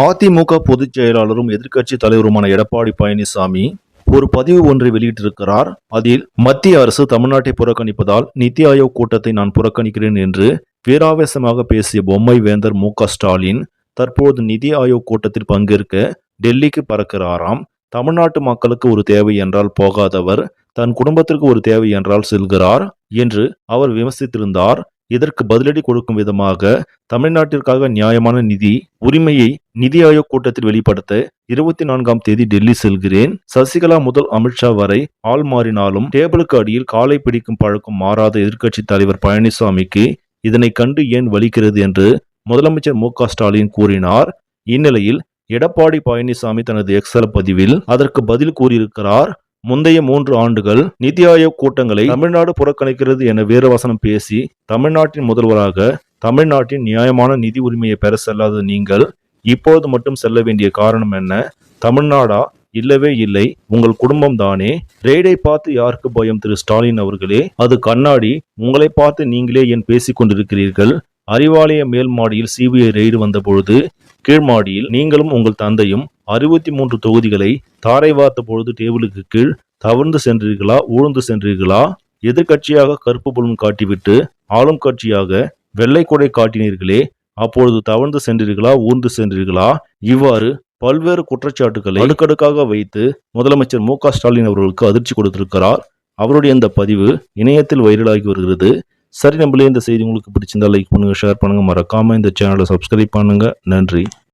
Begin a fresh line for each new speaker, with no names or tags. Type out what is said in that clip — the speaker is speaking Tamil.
அதிமுக பொதுச் செயலாளரும் எதிர்க்கட்சி தலைவருமான எடப்பாடி பழனிசாமி ஒரு பதிவு ஒன்றை வெளியிட்டிருக்கிறார். அதில் மத்திய அரசு தமிழ்நாட்டை புறக்கணிப்பதால் நித்தி ஆயோக் கூட்டத்தை நான் புறக்கணிக்கிறேன் என்று வீராவேசமாக பேசிய பொம்மை வேந்தர் மு க ஸ்டாலின் தற்போது நிதி ஆயோக் கூட்டத்தில் பங்கேற்க டெல்லிக்கு பறக்கிறாராம். தமிழ்நாட்டு மக்களுக்கு ஒரு தேவை என்றால் போகாதவர் தன் குடும்பத்திற்கு ஒரு தேவை என்றால் செல்கிறார் என்று அவர் விமர்சித்திருந்தார். இதற்கு பதிலடி கொடுக்கும் விதமாக தமிழ்நாட்டிற்காக நியாயமான நிதி உரிமையை நிதி ஆயோக் கூட்டத்தில் வெளிப்படுத்த இருபத்தி நான்காம் தேதி டெல்லி செல்கிறேன். சசிகலா முதல் அமித்ஷா வரை ஆள் மாறினாலும் டேபிளுக்கு அடியில் காலை பிடிக்கும் பழக்கம் மாறாத எதிர்க்கட்சி தலைவர் பழனிசாமிக்கு இதனை கண்டு ஏன் வலிக்கிறது என்று முதலமைச்சர் மு க ஸ்டாலின் கூறினார். இந்நிலையில் எடப்பாடி பழனிசாமி தனது எக்ஸல் பதிவில் அதற்கு பதில் கூறியிருக்கிறார். முந்தைய மூன்று ஆண்டுகள் நிதி ஆயோக் கூட்டங்களை தமிழ்நாடு புறக்கணிக்கிறது என வீரவசனம் பேசி தமிழ்நாட்டின் முதல்வராக தமிழ்நாட்டின் நியாயமான நிதி உரிமையை பெற செல்லாத நீங்கள் இப்போது மட்டும் செல்ல வேண்டிய காரணம் என்ன? தமிழ்நாடா? இல்லவே இல்லை. உங்கள் குடும்பம் தானே? ரெய்டை பார்த்து யாருக்கு பயம் திரு ஸ்டாலின் அவர்களே? அது கண்ணாடி. உங்களை பார்த்து நீங்களே என் பேசிக் கொண்டிருக்கிறீர்கள்? அறிவாலய மேல் மாடியில் சிபிஐ ரெய்டு வந்தபொழுது கீழ்மாடியில் நீங்களும் உங்கள் தந்தையும் அறுபத்தி மூன்று தொகுதிகளை தாரை வார்த்த பொழுது டேபிளுக்கு கீழ் தவழ்ந்து சென்றீர்களா ஊழ்ந்து சென்றீர்களா? எதிர்க்கட்சியாக கருப்பு பலூன் காட்டிவிட்டு ஆளும் கட்சியாக வெள்ளை கொடை காட்டினீர்களே அப்பொழுது தவழ்ந்து சென்றீர்களா ஊர்ந்து சென்றீர்களா? இவ்வாறு பல்வேறு குற்றச்சாட்டுகளை அடுக்கடுக்காக வைத்து முதலமைச்சர் மு க ஸ்டாலின் அவர்களுக்கு அதிர்ச்சி கொடுத்திருக்கிறார். அவருடைய இந்த பதிவு இணையத்தில் வைரலாகி வருகிறது. சரி நம்மளே இந்த செய்தி உங்களுக்கு பிடிச்சிருந்தா லைக் பண்ணுங்கள் ஷேர் பண்ணுங்கள் மறக்காமல் இந்த சேனலை சப்ஸ்கிரைப் பண்ணுங்கள் நன்றி.